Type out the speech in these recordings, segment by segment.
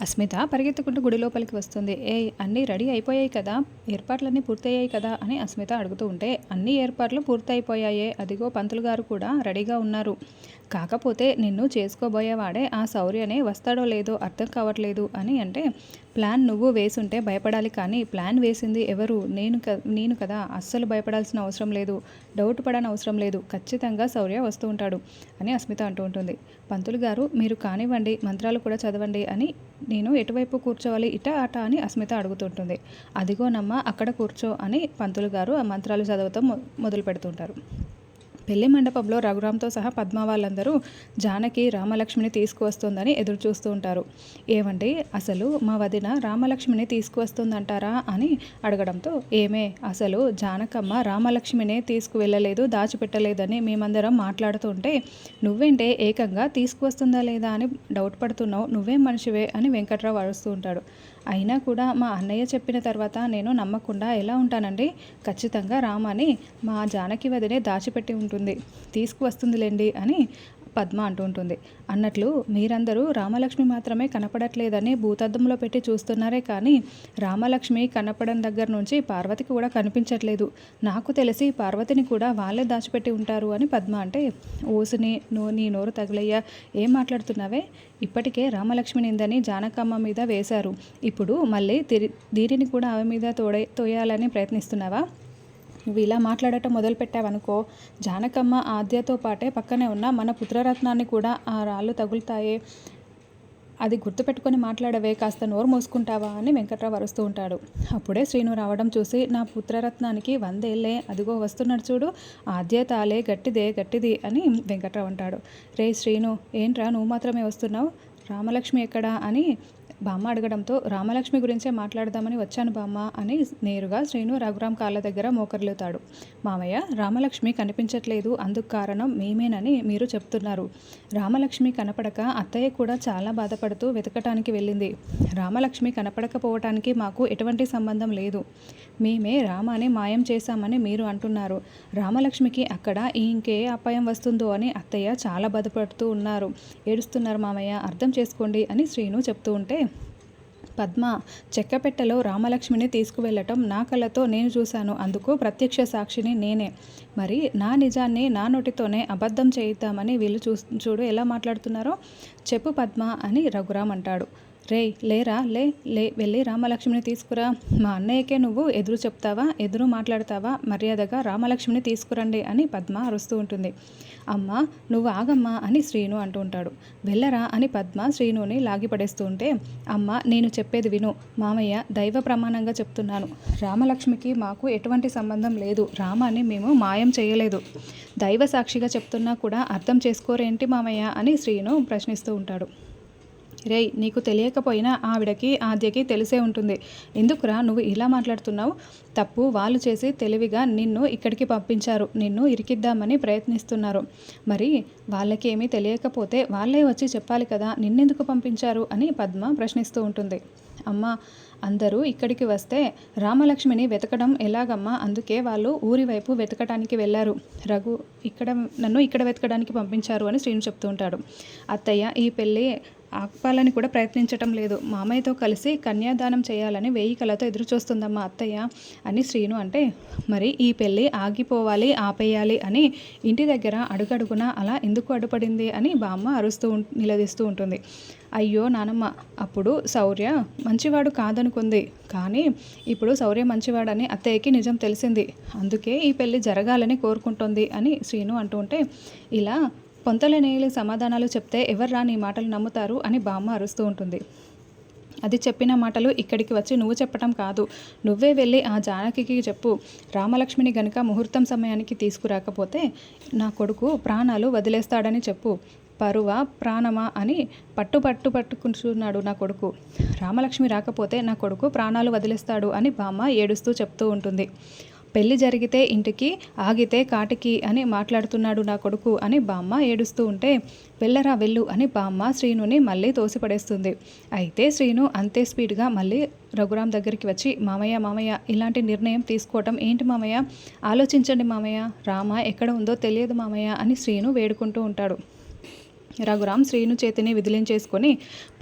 అస్మిత పరిగెత్తుకుంటూ గుడి లోపలికి వస్తుంది. ఏ అన్నీ రెడీ అయిపోయాయి కదా? ఏర్పాట్లన్నీ పూర్తయ్యాయి కదా? అని అస్మిత అడుగుతూ ఉంటే అన్ని ఏర్పాట్లు పూర్తయిపోయాయే. అదిగో పంతులు గారు కూడా రెడీగా ఉన్నారు. కాకపోతే నిన్ను చేసుకోబోయేవాడే ఆ శౌర్యనే వస్తాడో లేదో అర్థం కావట్లేదు అని అంటే ప్లాన్ నువ్వు వేసుంటే భయపడాలి కానీ ప్లాన్ వేసింది ఎవరు? నేను క నేను కదా. అస్సలు భయపడాల్సిన అవసరం లేదు. డౌట్ పడని అవసరం లేదు. ఖచ్చితంగా శౌర్య వస్తూ ఉంటాడు అని అస్మిత అంటూ ఉంటుంది. పంతులు గారు మీరు కానివ్వండి మంత్రాలు కూడా చదవండి అని నేను ఎటువైపు కూర్చోవాలి? ఇట అట అని అస్మిత అడుగుతుంటుంది. అదిగోనమ్మ అక్కడ కూర్చో అని పంతులు గారు ఆ మంత్రాలు చదవటం మొదలు పెడుతుంటారు పెళ్ళి మండపంలో రఘురామ్తో సహా పద్మ వాళ్ళందరూ జానకి రామలక్ష్మిని తీసుకువస్తుందని ఎదురు చూస్తూ ఉంటారు. ఏమండి అసలు మా వదిన రామలక్ష్మిని తీసుకువస్తుందంటారా అని అడగడంతో ఏమే అసలు జానకమ్మ రామలక్ష్మినే తీసుకువెళ్ళలేదు దాచిపెట్టలేదని మేమందరం మాట్లాడుతుంటే నువ్వేంటే ఏకంగా తీసుకువస్తుందా లేదా అని డౌట్ పడుతున్నావు నువ్వేం మనిషివే అని వెంకట్రావు అరుస్తూ ఉంటాడు. అయినా కూడా మా అన్నయ్య చెప్పిన తర్వాత నేను నమ్మకుండా ఎలా ఉంటానండి? ఖచ్చితంగా రామని మా జానకి వదినే దాచిపెట్టి ఉంటుంది. తీసుకువస్తుందిలేండి అని పద్మ అంటుంటుంది అన్నట్లు మీరందరూ రామలక్ష్మి మాత్రమే కనపడట్లేదని భూతద్దంలో పెట్టి చూస్తున్నారే కానీ రామలక్ష్మి కనపడం దగ్గర నుంచి పార్వతికి కూడా కనిపించట్లేదు. నాకు తెలిసి పార్వతిని కూడా వాళ్ళే దాచిపెట్టి ఉంటారు అని పద్మ అంటే ఓసుని నో నీ నోరు తగిలయ్యా ఏం మాట్లాడుతున్నావే? ఇప్పటికే రామలక్ష్మి నిందని జానకమ్మ మీద వేశారు. ఇప్పుడు మళ్ళీ తిరి దీనిని కూడా ఆమె మీద తోడే తోయాలని ప్రయత్నిస్తున్నావా? నువ్వు ఇలా మాట్లాడటం మొదలుపెట్టావనుకో జానకమ్మ ఆద్యతో పాటే పక్కనే ఉన్న మన పుత్రరత్నాన్ని కూడా ఆ రాళ్ళు తగులుతాయే. అది గుర్తుపెట్టుకొని మాట్లాడవే కాస్త నోరు మూసుకుంటావా అని వెంకట్రావు అరుస్తూ ఉంటాడు. అప్పుడే శ్రీను రావడం చూసి నా పుత్రరత్నానికి వందేళ్ళే అదిగో వస్తున్నాడు చూడు ఆద్య తాలే గట్టిదే గట్టిది అని వెంకట్రావు అంటాడు. రే శ్రీను ఏంట్రా నువ్వు మాత్రమే వస్తున్నావు? రామలక్ష్మి ఎక్కడా? అని బామ్మ అడగడంతో రామలక్ష్మి గురించే మాట్లాడదామని వచ్చాను బామ్మ అని నేరుగా శ్రీను రఘురామ్ కాళ్ళ దగ్గర మోకర్లుతాడు మామయ్య రామలక్ష్మి కనిపించట్లేదు. అందుకు కారణం మేమేనని మీరు చెప్తున్నారు. రామలక్ష్మి కనపడక అత్తయ్య కూడా చాలా బాధపడుతూ వెతకటానికి వెళ్ళింది. రామలక్ష్మి కనపడకపోవటానికి మాకు ఎటువంటి సంబంధం లేదు. మేమే రామాని మాయం చేశామని మీరు అంటున్నారు. రామలక్ష్మికి అక్కడ ఇంకే అపాయం వస్తుందో అని అత్తయ్య చాలా బాధపడుతూ ఉన్నారు. ఏడుస్తున్నారు మామయ్య అర్థం చేసుకోండి అని శ్రీను చెప్తూ ఉంటే పద్మ చెక్కపెట్టెలో రామలక్ష్మిని తీసుకువెళ్ళటం నా కళ్ళతో నేను చూశాను. అందుకు ప్రత్యక్ష సాక్షిని నేనే. మరి నా నిజాన్ని నా నోటితోనే అబద్ధం చేయిద్దామని వీళ్ళు చూ చూడు ఎలా మాట్లాడుతున్నారో చెప్పు పద్మ అని రఘురామ్ అంటాడు. రే లేరా? లే లే వెళ్ళి రామలక్ష్మిని తీసుకురా. మా అన్నయ్యకే నువ్వు ఎదురు చెప్తావా? ఎదురు మాట్లాడతావా? మర్యాదగా రామలక్ష్మిని తీసుకురండి అని పద్మ అరుస్తూ ఉంటుంది. అమ్మ నువ్వు ఆగమ్మా అని శ్రీను అంటూ ఉంటాడు. వెళ్ళరా అని పద్మ శ్రీనుని లాగిపడేస్తూ ఉంటే అమ్మ నేను చెప్పేది విను. మామయ్య దైవ ప్రమాణంగా చెప్తున్నాను. రామలక్ష్మికి మాకు ఎటువంటి సంబంధం లేదు. రామాన్ని మేము మాయం చేయలేదు. దైవ సాక్షిగా చెప్తున్నా కూడా అర్థం చేసుకోరేంటి మామయ్య అని శ్రీను ప్రశ్నిస్తూ ఉంటాడు. రేయ్ నీకు తెలియకపోయినా ఆవిడకి ఆద్యకి తెలిసే ఉంటుంది. ఎందుకురా నువ్వు ఇలా మాట్లాడుతున్నావు? తప్పు వాళ్ళు చేసి తెలివిగా నిన్ను ఇక్కడికి పంపించారు. నిన్ను ఇరికిద్దామని ప్రయత్నిస్తున్నారు. మరి వాళ్ళకి ఏమీ తెలియకపోతే వాళ్ళే వచ్చి చెప్పాలి కదా నిన్నెందుకు పంపించారు అని పద్మ ప్రశ్నిస్తూ ఉంటుంది. అమ్మ అందరూ ఇక్కడికి వస్తే రామలక్ష్మిని వెతకడం ఎలాగమ్మా? అందుకే వాళ్ళు ఊరి వైపు వెతకడానికి వెళ్ళారు. రఘు ఇక్కడ నన్ను ఇక్కడ వెతకడానికి పంపించారు అని శ్రీను చెప్తూ ఉంటాడు. అత్తయ్య ఈ పెళ్ళి ఆపాలని కూడా ప్రయత్నించటం లేదు. మామయ్యతో కలిసి కన్యాదానం చేయాలని వెయ్యి కళతో ఎదురు చూస్తుందమ్మా అత్తయ్య అని శ్రీను అంటే మరి ఈ పెళ్ళి ఆగిపోవాలి ఆపేయాలి అని ఇంటి దగ్గర అడుగడుగున అలా ఎందుకు అడ్డుపడింది అని బామ్మ అరుస్తూ ఉం- నిలదీస్తూ ఉంటుంది. అయ్యో నానమ్మ అప్పుడు శౌర్య మంచివాడు కాదనుకుంది. కానీ ఇప్పుడు శౌర్య మంచివాడని అత్తయ్యకి నిజం తెలిసింది. అందుకే ఈ పెళ్ళి జరగాలని కోరుకుంటుంది అని శ్రీను అంటూ ఉంటే ఇలా పొంతలనేలి సమాధానాలు చెప్తే ఎవర్రా నీ మాటలు నమ్ముతారు అని బామ్మ అరుస్తూ ఉంటుంది. అది చెప్పిన మాటలు ఇక్కడికి వచ్చి నువ్వు చెప్పటం కాదు. నువ్వే వెళ్ళి ఆ జానకి చెప్పు. రామలక్ష్మిని గనుక ముహూర్తం సమయానికి తీసుకురాకపోతే నా కొడుకు ప్రాణాలు వదిలేస్తాడని చెప్పు. పరువ ప్రాణమా అని పట్టు పట్టు పట్టుకుంటున్నాడు నా కొడుకు. రామలక్ష్మి రాకపోతే నా కొడుకు ప్రాణాలు వదిలేస్తాడు అని బామ్మ ఏడుస్తూ చెప్తూ ఉంటుంది. పెళ్ళి జరిగితే ఇంటికి ఆగితే కాటికి అని మాట్లాడుతున్నాడు నా కొడుకు అని బామ్మ ఏడుస్తూ ఉంటే వెళ్ళరా వెళ్ళు అని బామ్మ శ్రీనుని మళ్ళీ తోసిపడేస్తుంది. అయితే శ్రీను అంతే స్పీడ్గా మళ్ళీ రఘురామ్ దగ్గరికి వచ్చి మామయ్య మామయ్య ఇలాంటి నిర్ణయం తీసుకోవటం ఏంటి మామయ్య? ఆలోచించండి మామయ్య. రామ ఎక్కడ ఉందో తెలియదు మామయ్య అని శ్రీను వేడుకుంటూ ఉంటాడు. రఘురాం శ్రీను చేతిని విదిలించేసుకొని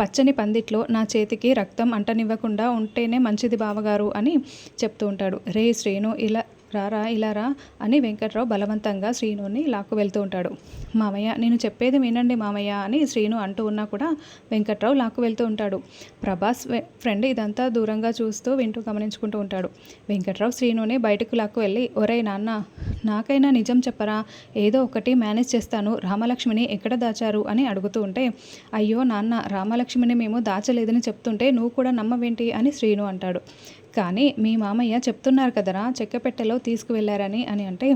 పచ్చని పందిట్లో నా చేతికి రక్తం అంటనివ్వకుండా ఉంటేనే మంచిది బావగారు అని చెప్తూ ఉంటాడు. రే శ్రీను ఇలా రారా ఇలా రా అని వెంకట్రావు బలవంతంగా శ్రీనుని లాక్కు వెళ్తూ ఉంటాడు. మామయ్య నేను చెప్పేది వినండి మామయ్య అని శ్రీను అంటూ ఉన్నా కూడా వెంకట్రావు లాక్కు వెళ్తూ ఉంటాడు. ప్రభాస్ ఫ్రెండ్ ఇదంతా దూరంగా చూస్తూ వింటూ గమనించుకుంటూ ఉంటాడు. వెంకట్రావు శ్రీనుని బయటకు లాక్కు వెళ్ళి ఒరే నాన్న నాకైనా నిజం చెప్పరా? ఏదో ఒకటి మేనేజ్ చేస్తాను. రామలక్ష్మిని ఎక్కడ దాచారు? అని అడుగుతూ ఉంటే అయ్యో నాన్న రామలక్ష్మిని మేము దాచలేదని చెప్తుంటే నువ్వు కూడా నమ్మవేంటి? అని శ్రీను అంటాడు. కానీ మీ మామయ్య చెప్తున్నారు కదరా చెక్కపెట్టెలో తీసుకువెళ్ళారని అని అంటే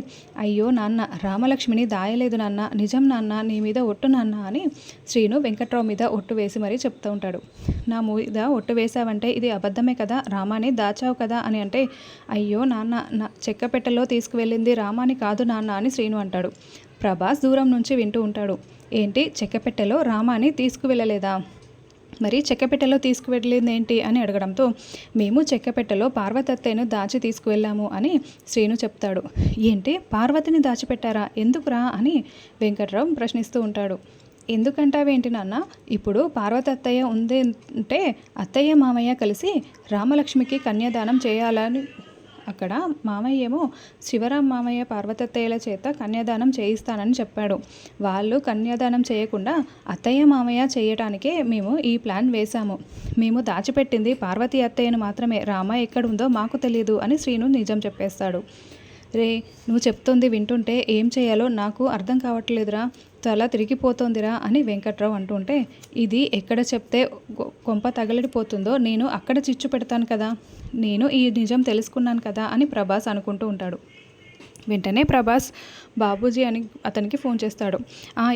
అయ్యో నాన్న రామలక్ష్మిని దాయలేదు నాన్న నిజం నాన్న నీ మీద ఒట్టు నాన్న అని శ్రీను వెంకట్రావు మీద ఒట్టు వేసి మరీ చెప్తూ ఉంటాడు. నా మీద ఒట్టు వేసావంటే ఇది అబద్ధమే కదా రామాని దాచావు కదా అని అంటే అయ్యో నాన్న నా చెక్కపెట్టెలో తీసుకువెళ్ళింది రామాని కాదు నాన్న అని శ్రీను అంటాడు. ప్రభాస్ దూరం నుంచి వింటూ ఉంటాడు. ఏంటి చెక్కపెట్టెలో రామాని తీసుకువెళ్ళలేదా? మరి చెక్కపెట్టెలో తీసుకువెళ్ళింది ఏంటి అని అడగడంతో మేము చెక్కపెట్టెలో పార్వతత్తయ్యను దాచి తీసుకువెళ్ళాము అని శ్రీను చెప్తాడు. ఏంటి? పార్వతిని దాచిపెట్టారా? ఎందుకురా? అని వెంకట్రావు ప్రశ్నిస్తూ ఉంటాడు. ఎందుకంటావేంటి నాన్న? ఇప్పుడు పార్వతత్తయ్య ఉంది అంటే అత్తయ్య మామయ్య కలిసి రామలక్ష్మికి కన్యాదానం చేయాలని అక్కడ మామయ్య ఏమో శివరాం మామయ్య పార్వతత్తయ్యల చేత కన్యాదానం చేయిస్తానని చెప్పాడు. వాళ్ళు కన్యాదానం చేయకుండా అత్తయ్య మామయ్య చేయటానికే మేము ఈ ప్లాన్ వేశాము. మేము దాచిపెట్టింది పార్వతి అత్తయ్యను మాత్రమే. రామ ఎక్కడుందో మాకు తెలియదు అని శ్రీను నిజం చెప్పేస్తాడు. రే నువ్వు చెప్తుంది వింటుంటే ఏం చేయాలో నాకు అర్థం కావట్లేదురా. తల తిరిగిపోతోందిరా అని వెంకట్రావు అంటుంటే ఇది ఎక్కడ చెప్తే కొంప తగలడిపోతుందో నేను అక్కడ చిచ్చు పెడతాను కదా. నేను ఈ నిజం తెలుసుకున్నాను కదా అని ప్రభాస్ అనుకుంటూ ఉంటాడు. వెంటనే ప్రభాస్ బాబూజీ అని అతనికి ఫోన్ చేస్తాడు.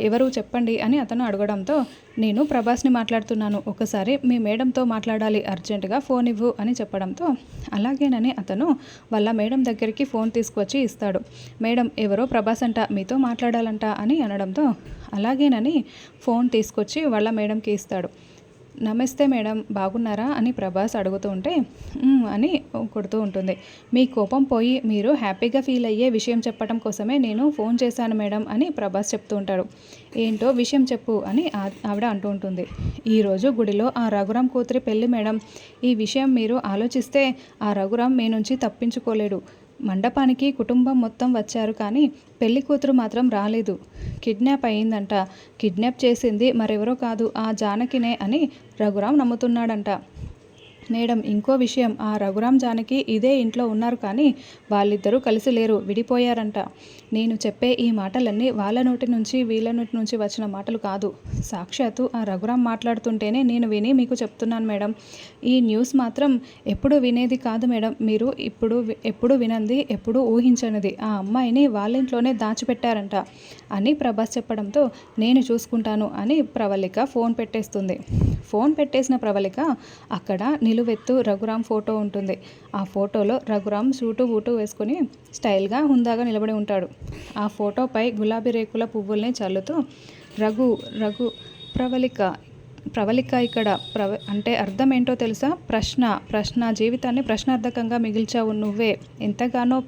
ఎవరు? చెప్పండి అని అతను అడగడంతో నేను ప్రభాస్ని మాట్లాడుతున్నాను. ఒకసారి మీ మేడంతో మాట్లాడాలి. అర్జెంటుగా ఫోన్ ఇవ్వు అని చెప్పడంతో అలాగేనని అతను వాళ్ళ మేడం దగ్గరికి ఫోన్ తీసుకొచ్చి ఇస్తాడు. మేడం ఎవరో ప్రభాస్ అంట మీతో మాట్లాడాలంట అని అనడంతో అలాగేనని ఫోన్ తీసుకొచ్చి వాళ్ళ మేడంకి ఇస్తాడు. నమస్తే మేడం బాగున్నారా అని ప్రభాస్ అడుగుతూ ఉంటే అని కొడుతూ ఉంటుంది. మీ కోపం పోయి మీరు హ్యాపీగా ఫీల్ అయ్యే విషయం చెప్పడం కోసమే నేను ఫోన్ చేశాను మేడం అని ప్రభాస్ చెప్తూ ఉంటాడు. ఏంటో విషయం చెప్పు అని ఆవిడ అంటూ ఉంటుంది. ఈరోజు గుడిలో ఆ రఘురాం కూతురి పెళ్ళి మేడం. ఈ విషయం మీరు ఆలోచిస్తే ఆ రఘురాం మీ నుంచి తప్పించుకోలేడు. మండపానికి కుటుంబం మొత్తం వచ్చారు కానీ పెళ్ళి కూతురు మాత్రం రాలేదు. కిడ్నాప్ అయిందంట. కిడ్నాప్ చేసింది మరెవరో కాదు ఆ జానకినే అని రఘురాం నమ్ముతున్నాడంట. మేడం ఇంకో విషయం. ఆ రఘురామ్ జానకి ఇదే ఇంట్లో ఉన్నారు కానీ వాళ్ళిద్దరూ కలిసి లేరు విడిపోయారంట. నేను చెప్పే ఈ మాటలన్నీ వాళ్ళ నోటి నుంచి వీళ్ళ నోటి నుంచి వచ్చిన మాటలు కాదు. సాక్షాత్తు ఆ రఘురామ్ మాట్లాడుతుంటేనే నేను విని మీకు చెప్తున్నాను మేడం. ఈ న్యూస్ మాత్రం ఎప్పుడు వినేది కాదు మేడం. మీరు ఇప్పుడు ఎప్పుడు వినంది ఎప్పుడు ఊహించనిది. ఆ అమ్మాయిని వాళ్ళ ఇంట్లోనే దాచిపెట్టారంట అని ప్రభాస్ చెప్పడంతో నేను చూసుకుంటాను అని ప్రవళిక ఫోన్ పెట్టేస్తుంది. ఫోన్ పెట్టేసిన ప్రవళిక అక్కడ నిలువెత్తు రఘురామ్ ఫోటో ఉంటుంది. ఆ ఫోటోలో రఘురామ్ సూటు బూటు వేసుకొని స్టైల్గా హుందాగా నిలబడి ఉంటాడు. ఆ ఫోటోపై గులాబీ రేకుల పువ్వుల్ని చల్లుతూ రఘు రఘు ప్రవళిక ప్రవళిక ఇక్కడ ప్రవ అంటే అర్థం ఏంటో తెలుసా? ప్రశ్న ప్రశ్న జీవితాన్ని ప్రశ్నార్థకంగా మిగిల్చావు నువ్వే. ఎంతగానో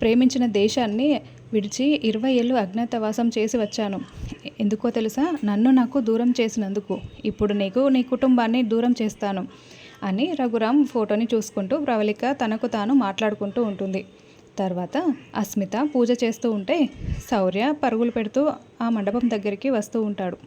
ప్రేమించిన దేశాన్ని విడిచి ఇరవై ఏళ్ళు అజ్ఞాతవాసం చేసి వచ్చాను. ఎందుకో తెలుసా? నన్ను నాకు దూరం చేసినందుకు. ఇప్పుడు నీకు నీ కుటుంబాన్ని దూరం చేస్తాను. అని రఘురామ్ ఫోటోని చూసుకుంటూ ప్రవళిక తనకు తాను మాట్లాడుకుంటూ ఉంటుంది. తర్వాత అస్మిత పూజ చేస్తూ ఉంటే శౌర్య పరుగులు పెడుతూ ఆ మండపం దగ్గరికి వస్తూ ఉంటాడు.